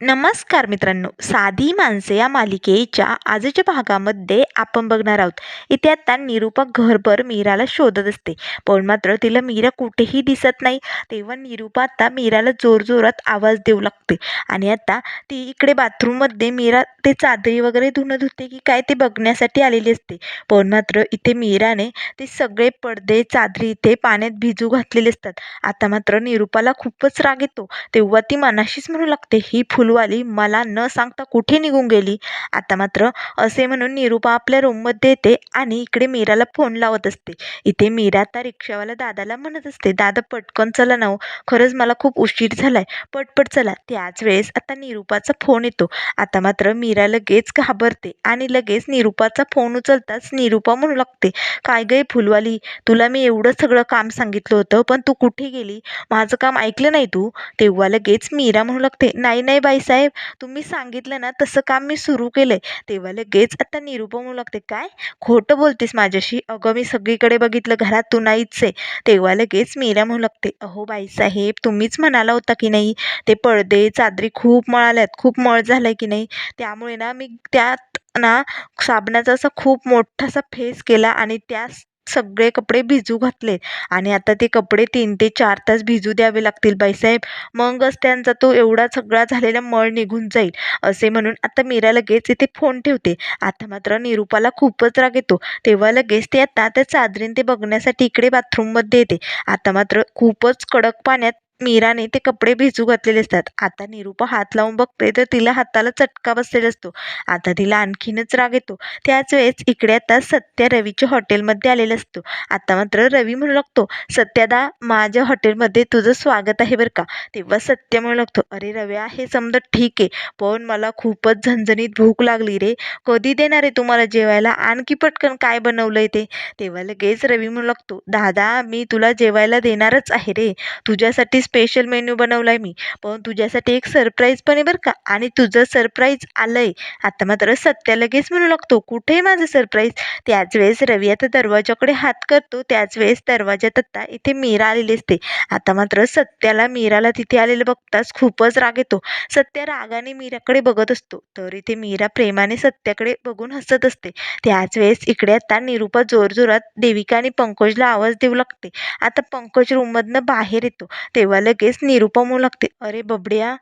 नमस्कार मित्रांनो. साधी माणसे या मालिकेच्या आजच्या भागामध्ये आपण बघणार आहोत. इथे आता निरूपा घरभर मीराला शोधत असते. पण मात्र तिला मीरा कुठेही दिसत नाही. तेव्हा निरूपा आता मीराला जोरजोरात आवाज देऊ लागते. आणि आता ती इकडे बाथरूममध्ये मीरा ते चादरी वगैरे धुणं धुते की काय ते बघण्यासाठी आलेली असते. पण मात्र इथे मीराने ते सगळे पडदे चादरी इथे पाण्यात भिजू घातलेले असतात. आता मात्र निरूपाला खूपच राग येतो. तेव्हा ती मनाशीच म्हणू लागते ही फुल फुलवाली मला न सांगता कुठे निघून गेली? आता मात्र असे म्हणून निरूपा आपल्या रूममध्ये येते आणि इकडे मीराला फोन लावत असते. इथे मीरा आता रिक्षावाला दादाला म्हणत असते दादा पटकन चला ना हो. खरंच मला खूप उशीर झालाय. पटपट चला. त्याच वेळेस आता निरूपाचा फोन येतो. आता मात्र मीरा लगेच घाबरते आणि लगेच निरूपाचा फोन उचलताच निरूपा म्हणू लागते काय गं फुलवाली? तुला मी एवढं सगळं काम सांगितलं होतं पण तू कुठे गेली? माझं काम ऐकलं नाही तू? तेव्हा लगेच मीरा म्हणू लागते नाही नाही बाई साहेब तुम्ही सांगितलं ना तसं काम मी सुरू केलं आहे तेव्हा लगेच आता निरूपा म्हणू लागते काय? खोटं बोलतेस माझ्याशी? अगं मी सगळीकडे बघितलं घरात तू नाहीच आहे. तेव्हा लगेच मीरा म्हणू लागते अहो बाईसाहेब तुम्हीच म्हणाला होता की नाही? ते पडदे चादरी खूप मळाल्यात. खूप मळ झालाय की नाही? त्यामुळे ना मी त्यात ना साबणाचा असा खूप मोठासा फेस केला आणि त्यास सगळे कपडे भिजू घातले. आणि आता ते कपडे तीन ते चार तास भिजू द्यावे लागतील बाईसाहेब मगच त्यांचा तो एवढा सगळा झालेला मळ निघून जाईल असे म्हणून आता मीरा लगेच इथे फोन ठेवते. आता मात्र निरूपाला खूपच राग येतो. तेव्हा लगेच ते आता त्या चादरीन ते बघण्यासाठी इकडे बाथरूममध्ये येते. आता मात्र खूपच कडक पाण्यात मीराने ते कपडे भिजू घातलेले असतात. आता निरूपा हात लावून बघते तर तिला हाताला चटका बसलेला असतो. आता तिला आणखीनच राग येतो. त्याच वेळेस इकडे आता सत्या रवीच्या हॉटेलमध्ये आलेला असतो. आता मात्र रवी म्हणू लागतो सत्यादा माझ्या हॉटेलमध्ये तुझं स्वागत आहे बरं का? तेव्हा सत्य म्हणू लागतो अरे रव्या हे समजा ठीक आहे पण मला खूपच झणझणीत भूक लागली रे. कधी देणार आहे तुम्हाला जेवायला? आणखी पटकन काय बनवलंय ते? तेव्हा लगेच रवी म्हणू लागतो दादा मी तुला जेवायला देणारच आहे रे. तुझ्यासाठी स्पेशल मेन्यू बनवलाय मी. पण तुझ्यासाठी एक सरप्राईज पण आहे बरं का. आणि तुझं सरप्राईज आलं आहे आता मात्र सत्या लगेच म्हणू लागतो कुठे आहे माझं सरप्राईज त्याच वेळेस रवी आता दरवाजाकडे हात करतो. त्याच वेळेस दरवाजात आत्ता इथे मीरा आलेली असते. आता मात्र सत्याला मीराला तिथे आलेलं बघताच खूपच राग येतो. सत्या रागाने मीराकडे बघत असतो. तर इथे मीरा प्रेमाने सत्याकडे बघून हसत असते. त्याच वेळेस इकडे आता निरूपा जोरजोरात देविका आणि पंकजला आवाज देऊ लागते. आता पंकज रूममधनं बाहेर येतो. तेव्हा लगेच निरूपा म्हणू लागते. अरे बबड्या.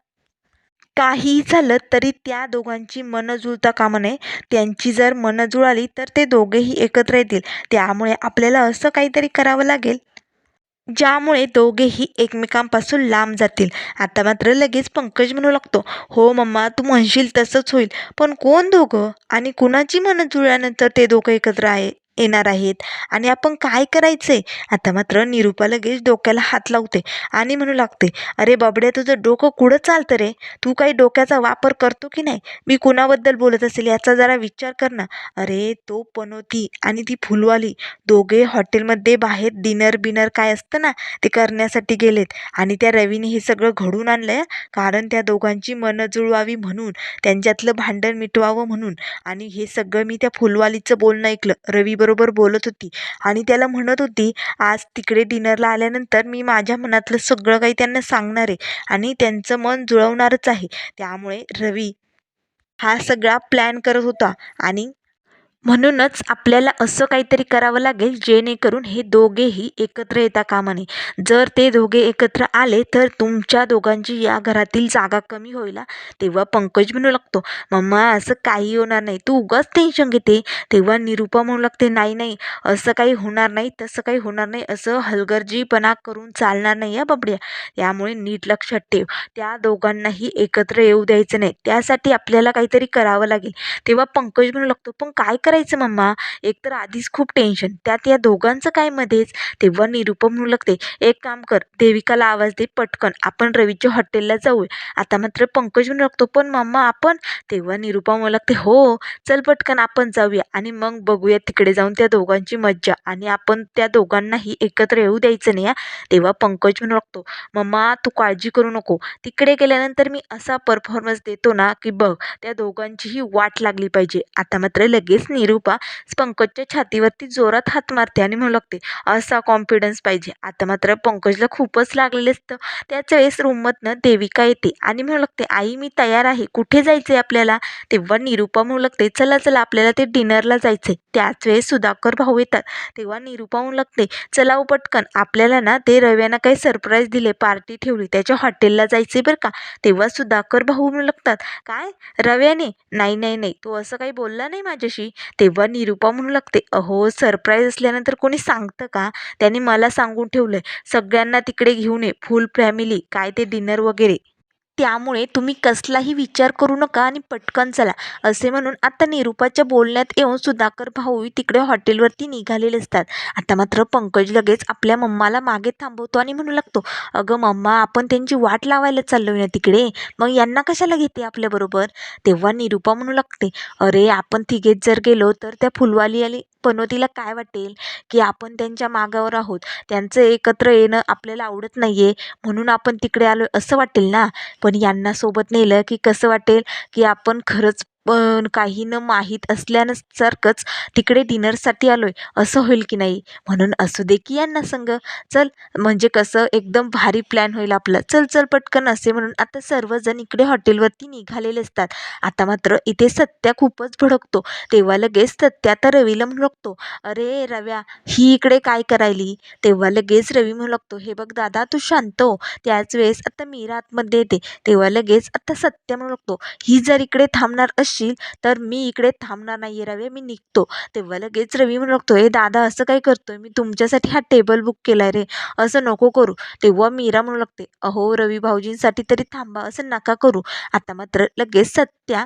काहीही झालं तरी त्या दोघांची मनं जुळता कामा नये. त्यांची जर मनं जुळाली तर ते दोघेही एकत्र येतील. त्यामुळे आपल्याला असं काहीतरी करावं लागेल. ज्यामुळे दोघेही एकमेकांपासून लांब जातील. आता मात्र लगेच पंकज म्हणू लागतो हो मम्मा तू म्हणशील तसंच होईल. पण कोण दोघं? आणि कुणाची मनं जुळल्यानंतर ते दोघं एकत्र आहे? येणार आहेत. आणि आपण काय करायचं आहे आता मात्र निरूपा लगेच डोक्याला हात लावते आणि म्हणू लागते अरे बाबड्या तुझं डोकं कुठं चालतं रे? तू काही डोक्याचा वापर करतो की नाही? मी कुणाबद्दल बोलत असेल याचा जरा विचार कर ना. अरे तो पनोती आणि ती फुलवाली दोघे हॉटेलमध्ये बाहेर डिनर बिनर काय असतं ना ते करण्यासाठी गेलेत. आणि त्या रवीने हे सगळं घडून आणलं कारण त्या दोघांची मनं जुळवावी म्हणून त्यांच्यातलं भांडण मिटवावं म्हणून. आणि हे सगळं मी त्या फुलवालीचं बोलणं ऐकलं. रवीबरोबर बरोबर बोलत होती. आणि त्याला म्हणत होती आज तिकडे डिनरला आल्यानंतर मी माझ्या मनातलं सगळं काही त्यांना सांगणार आहे आणि त्यांचं मन जुळवणारच आहे. त्यामुळे रवी हा सगळा प्लॅन करत होता आणि म्हणूनच आपल्याला असं काहीतरी करावं लागेल जेणेकरून हे दोघेही एकत्र येता कामा नये. जर ते दोघे एकत्र आले तर तुमच्या दोघांची या घरातील जागा कमी होईल तेव्हा पंकज म्हणू लागतो मम्मा असं काही होणार नाही तू उगाच टेन्शन घेते. तेव्हा निरूपा म्हणू लागते नाही नाही असं काही होणार नाही तसं काही होणार नाही असं हलगर्जीपणा करून चालणार नाही या बबड्या. त्यामुळे नीट लक्षात ठेव त्या दोघांनाही एकत्र येऊ द्यायचं नाही. त्यासाठी आपल्याला काहीतरी करावं लागेल. तेव्हा पंकज म्हणू लागतो पण काय करायचं मम्मा एकतर आधीच खूप टेन्शन त्यात या दोघांचं काय मध्येच? तेव्हा निरुपम म्हणू लागते एक काम कर. देविकाला आवाज दे पटकन. आपण रवीच्या हॉटेलला जाऊया. आता मात्र पंकज म्हणू लागतो पण मम्मा आपण तेव्हा निरुपम म्हणू लागते हो चल पटकन आपण जाऊया. आणि मग बघूया तिकडे जाऊन त्या दोघांची मज्जा. आणि आपण त्या दोघांनाही एकत्र येऊ द्यायचं नाही तेव्हा पंकज म्हणू लागतो मम्मा तू काळजी करू नको. तिकडे गेल्यानंतर मी असा परफॉर्मन्स देतो ना की बघ त्या दोघांचीही वाट लागली पाहिजे. आता मात्र लगेच निरूपा पंकजच्या छातीवरती जोरात हात मारते आणि म्हणू लागते असा कॉन्फिडन्स पाहिजे. आता मात्र पंकजला खूपच लागलेलं असतं. त्याच वेळेस रूममधनं देविका येते आणि म्हणू लागते आई मी तयार आहे. कुठे जायचं आहे आपल्याला? तेव्हा निरूपा म्हणू लागते चला चला आपल्याला ते डिनरला जायचं आहे त्याच वेळेस सुधाकर भाऊ येतात. तेव्हा निरूपा म्हणू लागते चला हो पटकन. आपल्याला ना ते रव्यानं काही सरप्राईज दिले पार्टी ठेवली. त्याच्या हॉटेलला जायचं बरं का? तेव्हा सुधाकर भाऊ म्हणू लागतात काय? रव्याने? नाही नाही नाही. तू असं काही बोलला नाही माझ्याशी. तेव्हा निरूपा म्हणू लागते अहो सरप्राईज असल्यानंतर कोणी सांगतं का? त्याने मला सांगून ठेवलं आहे सगळ्यांना तिकडे घेऊन ये फुल फॅमिली काय ते डिनर वगैरे. त्यामुळे तुम्ही कसलाही विचार करू नका आणि पटकन चला असे म्हणून आता निरूपाच्या बोलण्यात येऊन सुधाकर भाऊ तिकडे हॉटेलवरती निघालेले असतात. आता मात्र पंकज लगेच आपल्या मम्माला मागे थांबवतो आणि म्हणू लागतो अगं मम्मा आपण त्यांची वाट लावायला चाललो ना तिकडे? मग यांना कशाला घेते आपल्याबरोबर तेव्हा निरूपा म्हणू लागते अरे आपण तिघेच जर गेलो तर त्या फुलवाली आली पनोतीला काय वाटेल? की आपण त्यांच्या मागावर आहोत. त्यांचं एकत्र येणं आपल्याला आवडत नाही आहे म्हणून आपण तिकडे आलो असं वाटेल ना? पण यांना सोबत नेलं की कसं वाटेल की आपण खरंच पण काही न माहीत असल्यासारखंच तिकडे डिनरसाठी आलो आहे असं होईल की नाही? म्हणून असू दे की यांना संग. चल म्हणजे कसं? एकदम भारी प्लॅन होईल आपला. चल चल पटकन असे म्हणून आता सर्वजण इकडे हॉटेलवरती निघालेले असतात. आता मात्र इथे सत्या खूपच भडकतो. तेव्हा लगेच सत्या आता रवीला म्हणू लागतो अरे रव्या ही इकडे काय करायली? तेव्हा लगेच रवी म्हणू लागतो हे बघ दादा तू शांत हो. त्याच वेळेस आता मीरा आतमध्ये येते. तेव्हा लगेच आता सत्या म्हणू लागतो ही जर इकडे थांबणार असशील तर मी इकडे थांबणार नाही आहे रवी मी निघतो. तेव्हा लगेच रवी म्हणू लागतो हे दादा असं काय करतोय? मी तुमच्यासाठी हा टेबल बुक केला आहे रे. असं नको करू. तेव्हा मीरा म्हणू लागते अहो रवी भाऊजींसाठी तरी थांबा असं नका करू. आता मात्र लगेच सत्या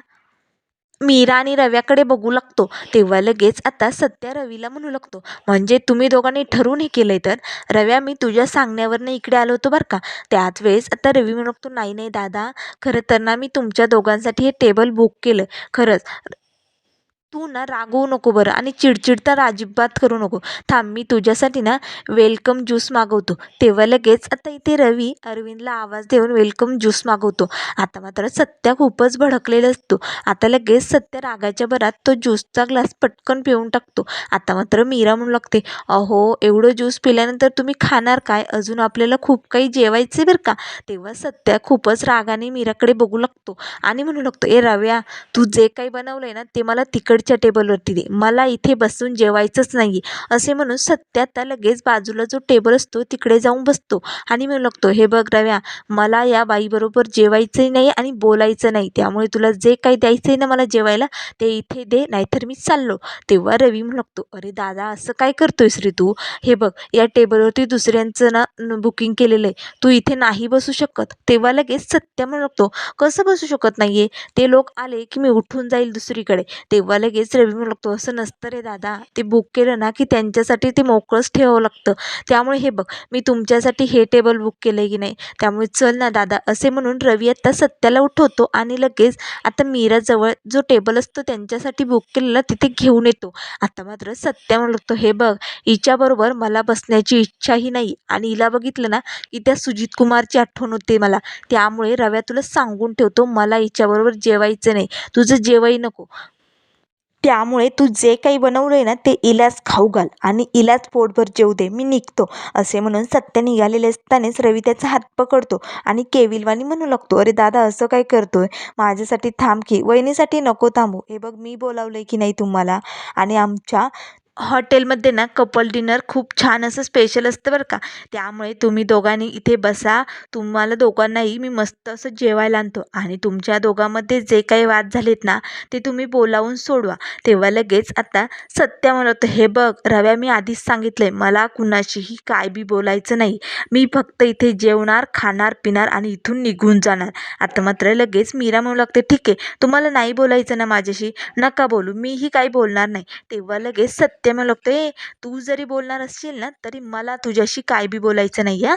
मीरा आणि रव्याकडे बघू लागतो. तेव्हा लगेच आता सत्या रवीला म्हणू लागतो म्हणजे तुम्ही दोघांनी ठरवून हे केलं आहे तर? रव्या मी तुझ्या सांगण्यावरनं इकडे आलो होतो बरं का? त्याच वेळेस आता रवी म्हणू लागतो नाही नाही दादा. खरं तर ना मी तुमच्या दोघांसाठी हे टेबल बुक केलं. खरंच तू ना रागवू नको बरं आणि चिडचिड तर अजिबात करू नको. थांब मी तुझ्यासाठी ना वेलकम ज्यूस मागवतो. तेव्हा लगेच आता इथे रवी अरविंदला आवाज देऊन वेलकम ज्यूस मागवतो. आता मात्र सत्या खूपच भडकलेला असतो. आता लगेच सत्या रागाच्या भरात तो ज्यूसचा ग्लास पटकन पिऊन टाकतो. आता मात्र मीरा म्हणू लागते अहो एवढं ज्यूस पिल्यानंतर तुम्ही खाणार काय? अजून आपल्याला खूप काही जेवायचे बरं का? तेव्हा सत्या खूपच रागाने मीराकडे बघू लागतो आणि म्हणू लागतो ए रव्या तू जे काही बनवलं आहे ना ते मला तिकडच्या टेबलवरती दे. मला इथे बसून जेवायचंच नाही असे म्हणून सत्या लगेच बाजूला जो टेबल असतो तिकडे जाऊन बसतो आणि म्हणू लागतो हे बघ रव्या मला या बाईबरोबर जेवायचंही नाही आणि बोलायचं नाही. त्यामुळे तुला जे काही द्यायचं आहे ना मला जेवायला ते इथे दे नाहीतर मी चाललो. तेव्हा रवी म्हणू लागतो अरे दादा असं काय करतोयस रे तू? हे बघ या टेबलवरती दुसऱ्यांचं ना बुकिंग केलेलं आहे. तू इथे नाही बसू शकत. तेव्हा लगेच सत्य म्हणू लागतो कसं बसू शकत नाही आहे ते लोक आले की मी उठून जाईल दुसरीकडे. तेव्हा लगेच रवी म्हणू लागतो असं नसतं रे दादा. ते बुक केलं ना की त्यांच्यासाठी ते मोकळंच ठेवावं लागतं. त्यामुळे हे बघ मी तुमच्यासाठी हे टेबल बुक केलं आहे की नाही? त्यामुळे चल ना दादा. असे म्हणून रवी आत्ता सत्याला उठवतो आणि लगेच आता मीराजवळ जो टेबल असतो त्यांच्यासाठी बुक केलेला तिथे घेऊन येतो. आता मात्र सत्या म्हणू लागतो हे बघ हिच्याबरोबर मला बसण्याची इच्छाही नाही. आणि हिला बघितलं ना की त्या सुजित कुमारची आठवण होते मला. त्यामुळे रव्या तुला सांगून ठेवतो मला हिच्याबरोबर जेवायचं नाही. तुझं जेवाही नको. त्यामुळे तू जे काही बनवलं आहे ना ते इलाच खाऊ घाल आणि इलाच पोटभर जेऊ दे. मी निघतो. असे म्हणून सत्य निघालेले असतानाच रवी त्याचा हात पकडतो आणि केविलवाणी म्हणू लागतो अरे दादा असं काय करतोय? माझ्यासाठी थांब की. वहिनीसाठी नको थांबू. हे बघ मी बोलावलं आहे की नाही तुम्हाला? आणि आमच्या हॉटेलमध्ये ना कपल डिनर खूप छान असं स्पेशल असतं बरं का. त्यामुळे तुम्ही दोघांनी इथे बसा. तुम्हाला दोघांनाही मी मस्त असं जेवायला आणतो. आणि तुमच्या दोघांमध्ये जे काही वाद झालेत ना ते तुम्ही बोलावून सोडवा. तेव्हा लगेच आता सत्या म्हणत हे बघ रव्या मी आधीच सांगितलं आहे मला कुणाशीही काय बी बोलायचं नाही. मी फक्त इथे जेवणार खाणार पिणार आणि इथून निघून जाणार. आता मात्र लगेच मीरा म्हणू लागते ठीक आहे तुम्हाला नाही बोलायचं ना माझ्याशी. नका बोलू मीही काही बोलणार नाही. तेव्हा लगेच सत्य म्हणू लागतो ए तू जरी बोलणार असशील ना तरी मला तुझ्याशी काय बी बोलायचं नाही आहे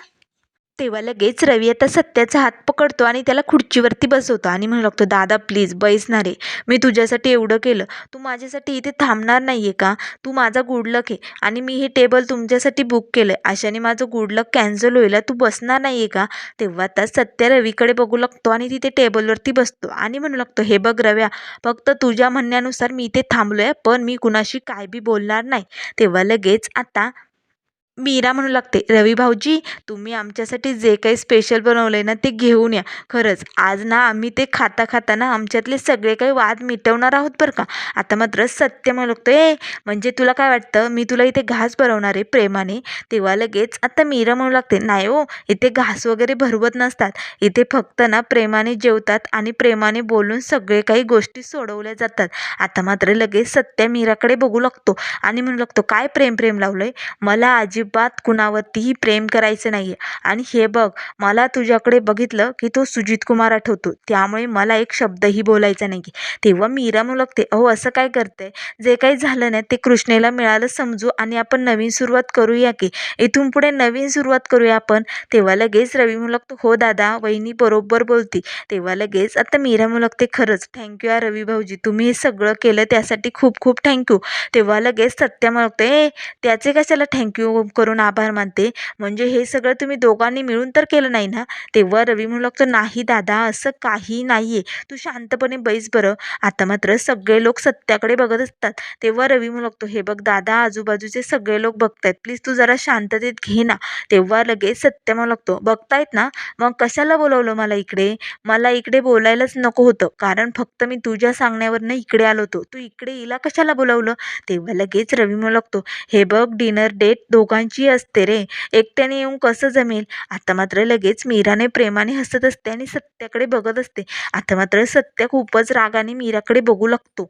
तेव्हा लगेच रवी आता सत्याचा हात पकडतो आणि त्याला खुर्चीवरती बसवतो आणि म्हणू लागतो दादा प्लीज बैस रे मी तुझ्यासाठी एवढं केलं. तू माझ्यासाठी इथे थांबणार नाही आहे का? तू माझा गुडलक आहे. आणि मी हे टेबल तुमच्यासाठी बुक केलं आहे अशाने माझं गुडलक कॅन्सल होईल. तू बसणार नाही आहे का? तेव्हा आता सत्या रवीकडे बघू लागतो आणि तिथे टेबलवरती बसतो. आणि म्हणू लागतो हे बघ रव्या फक्त तुझ्या म्हणण्यानुसार मी इथे थांबलो आहे पण मी कुणाशी काय बी बोलणार नाही. तेव्हा लगेच आता मीरा म्हणू लागते रवी भाऊजी तुम्ही आमच्यासाठी जे काही स्पेशल बनवलं आहे ना ते घेऊन या. खरंच आज ना आम्ही ते खाता खाता ना आमच्यातले सगळे काही वाद मिटवणार आहोत बरं का? आता मात्र सत्य म्हणू लागतो ए म्हणजे तुला काय वाटतं? मी तुला इथे घास भरवणार आहे प्रेमाने. तेव्हा लगेच आता मीरा म्हणू लागते नाही हो इथे घास वगैरे भरवत नसतात. इथे फक्त ना प्रेमाने जेवतात आणि प्रेमाने बोलून सगळे काही गोष्टी सोडवल्या जातात. आता मात्र लगेच सत्य मीराकडे बघू लागतो आणि म्हणू लागतो काय प्रेम प्रेम लावलं आहे मला आजी अजिबात कुणावरतीही प्रेम करायचं नाही आहे आणि हे बघ मला तुझ्याकडे बघितलं की तो सुजित कुमार आठवतो. त्यामुळे मला एक शब्दही बोलायचा नाही तेव्हा मीरा मुलगते लागते अहो असं काय करते जे काही झालं नाही ते कृष्णेला मिळालं समजू आणि आपण नवीन सुरुवात करूया की? इथून पुढे नवीन सुरुवात करूया आपण? तेव्हा लगेच रवी मुलगतो हो दादा वहिनी बरोबर बोलती. तेव्हा लगेच आता मीरा मुलगते खरंच थँक्यू या रवी भाऊजी. तुम्ही हे सगळं केलं त्यासाठी खूप खूप थँक्यू तेव्हा लगेच सत्या मुलगते ए त्याचे कशाला थँक्यू करून आभार मानते. म्हणजे हे सगळं तुम्ही दोघांनी मिळून तर केलं नाही ना? तेव्हा रवी म्हणू लागतो नाही दादा असं काही नाही आहे तू शांतपणे बैस बरं. आता मात्र सगळे लोक सत्याकडे बघत असतात. तेव्हा रवी म्हणू लागतो हे बघ दादा आजूबाजूचे सगळे लोक बघतायत. प्लीज तू जरा शांततेत घे ना. तेव्हा लगेच सत्य म्हणू लागतो बघतायत ना? मग कशाला बोलवलं मला इकडे? मला इकडे बोलायलाच नको होतं. कारण फक्त मी तुझ्या सांगण्यावरनं इकडे आलो होतो. तू इकडे हिला कशाला बोलावलं? तेव्हा लगेच रवी म्हणू लागतो हे बघ डिनर डेट दोघां दोघांची असते रे एकट्याने येऊन कसं जमेल? आता मात्र लगेच मीराने प्रेमाने हसत असते आणि सत्याकडे बघत असते. आता मात्र सत्य खूपच रागाने मीराकडे बघू लागतो.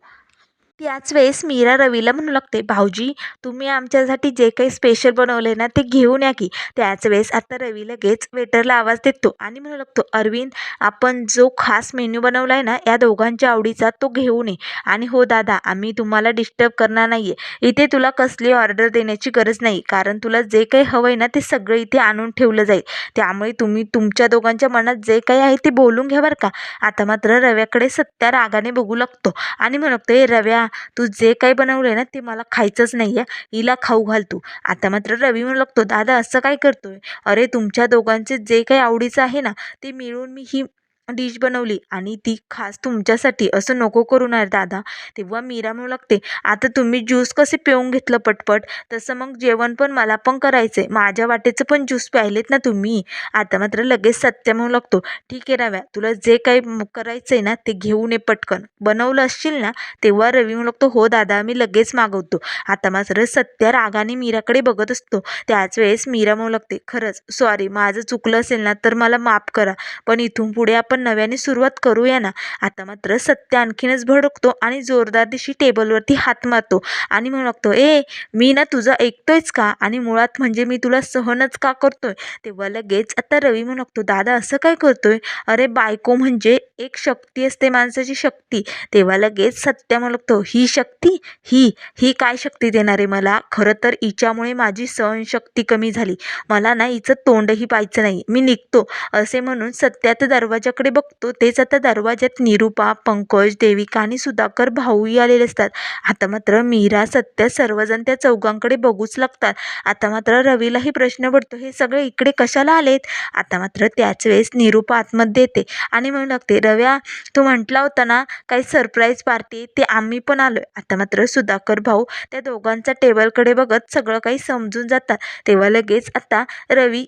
त्याच वेळेस मीरा रवीला म्हणू लागते भाऊजी तुम्ही आमच्यासाठी जे काही स्पेशल बनवले ना ते घेऊन या की. त्याच वेळेस आता रवी लगेच वेटरला आवाज देतो आणि म्हणू लागतो अरविंद आपण जो खास मेन्यू बनवला आहे ना या दोघांच्या आवडीचा तो घेऊन ये आणि हो दादा आम्ही तुम्हाला डिस्टर्ब करणार नाही आहे इथे तुला कसली ऑर्डर देण्याची गरज नाही कारण तुला जे काही हवं आहे ना ते सगळं इथे आणून ठेवलं जाईल. त्यामुळे तुम्ही तुमच्या दोघांच्या मनात जे काही आहे ते बोलून घ्या बरं का. आता मात्र रव्याकडे सत्या रागाने बघू लागतो आणि म्हणू लागतो ए रव्या तू जे काही बनवलं आहे ना ते मला खायचंच नाही आहे हिला खाऊ घाल तू. आता मात्र रवी म्हणू लागतो दादा असं काय करतोय? अरे तुमच्या दोघांचे जे काही आवडीचं आहे ना ते मिळून मी ही डिश बनवली आणि ती खास तुमच्यासाठी असं नको करू ना दादा. तेव्हा मीरा म्हणू लागते आता तुम्ही ज्यूस कसे पिऊन घेतलं पटपट? तसं मग जेवण पण मला पण करायचं आहे माझ्या वाटेचं पण ज्यूस प्यायलेत ना तुम्ही. आता मात्र लगेच सत्य म्हणू लागतो ठीक आहे रव्या तुला जे काही करायचं आहे ना ते घेऊन ये पटकन. बनवलं असशील ना? तेव्हा रवी म्हणू लागतो हो दादा मी लगेच मागवतो. आता मात्र सत्या रागाने मीराकडे बघत असतो. त्याच वेळेस मीरा म्हणू लागते खरंच सॉरी माझं चुकलं असेल ना तर मला माफ करा पण इथून पुढे आपण नव्याने सुरुवात करूया ना? आता मात्र सत्य आणखीनच भडकतो आणि जोरदार दिशी टेबलवरती हात मारतो आणि म्हणू लागतो ए मी ना तुझं ऐकतोयच का? आणि मुळात म्हणजे मी तुला सहनच का करतोय? तेव्हा लगेच आता रवी म्हणू लागतो दादा असं काय करतोय? अरे बायको म्हणजे एक शक्ती असते माणसाची शक्ती. तेव्हा लगेच सत्य म्हणू लागतो ही शक्ती? ही ही काय शक्ती देणार आहे मला? खरं तर हिच्यामुळे माझी सहनशक्ती कमी झाली. मला ना हिचं तोंडही पाहायचं नाही. मी निघतो असे म्हणून सत्य दरवाजाकडे दरवाजाकडे बघतो तेच आता दरवाज्यात निरूपा पंकज देविका आणि सुधाकर भाऊही आलेले असतात. आता मात्र मीरा सत्य सर्वजण त्या चौघांकडे बघूच लागतात. आता मात्र रवीलाही प्रश्न पडतो हे सगळे इकडे कशाला आलेत? आता मात्र त्याच वेळेस निरूपा आतमध्ये येते आणि म्हणू लागते रव्या तू म्हटला होता ना काही सरप्राईज पार्टी ते आम्ही पण आलो आहे आता मात्र सुधाकर भाऊ त्या दोघांचा टेबलकडे बघत सगळं काही समजून जातात. तेव्हा लगेच आता रवी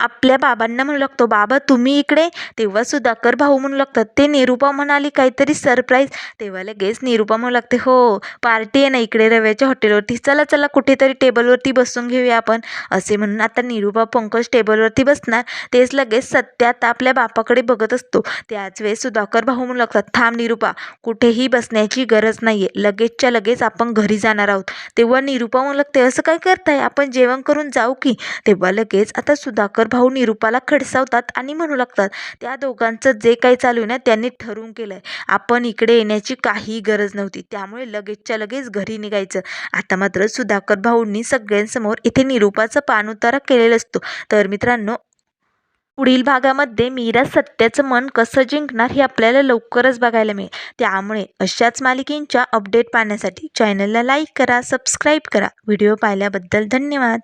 आपल्या बाबांना म्हणू लागतो बाबा तुम्ही इकडे तेव्हा सुधाकर भाऊ म्हणू लागतात. ते निरूपा म्हणाली काहीतरी सरप्राईज तेव्हा लगेच निरूपा म्हणू लागते हो पार्टी आहे ना इकडे रव्याच्या हॉटेलवरती चला चला कुठेतरी टेबलवरती बसून घेऊया आपण. असे म्हणून आता निरूपा पंकज टेबलवरती बसणार. तेच लगेच सत्यात आपल्या बापाकडे बघत असतो. त्याच वेळेस सुधाकर भाऊ म्हणू लागतात थांब निरूपा कुठेही बसण्याची गरज नाही आहे लगेचच्या लगेच आपण घरी जाणार आहोत. तेव्हा निरूपा म्हणू लागते असं काय करताय? आपण जेवण करून जाऊ की? तेव्हा लगेच आता सुधाकर भाऊ निरूपाला खडसावतात आणि म्हणू लागतात. त्या दोघांचं जे काही चालू आहे ना त्यांनी ठरवून केलं आहे आपण इकडे येण्याची काही गरज नव्हती. त्यामुळे लगेचच्या लगेच घरी निघायचं. आता मात्र सुधाकर भाऊंनी सगळ्यांसमोर इथे निरूपाचा पाणउतारा केलेला असतो. तर मित्रांनो पुढील भागामध्ये मीरा सत्याचं मन कसं जिंकणार हे आपल्याला लवकरच बघायला मिळेल. त्यामुळे अशाच मालिकेंच्या अपडेट पाहण्यासाठी चॅनलला लाईक करा सबस्क्राईब करा. व्हिडिओ पाहिल्याबद्दल धन्यवाद.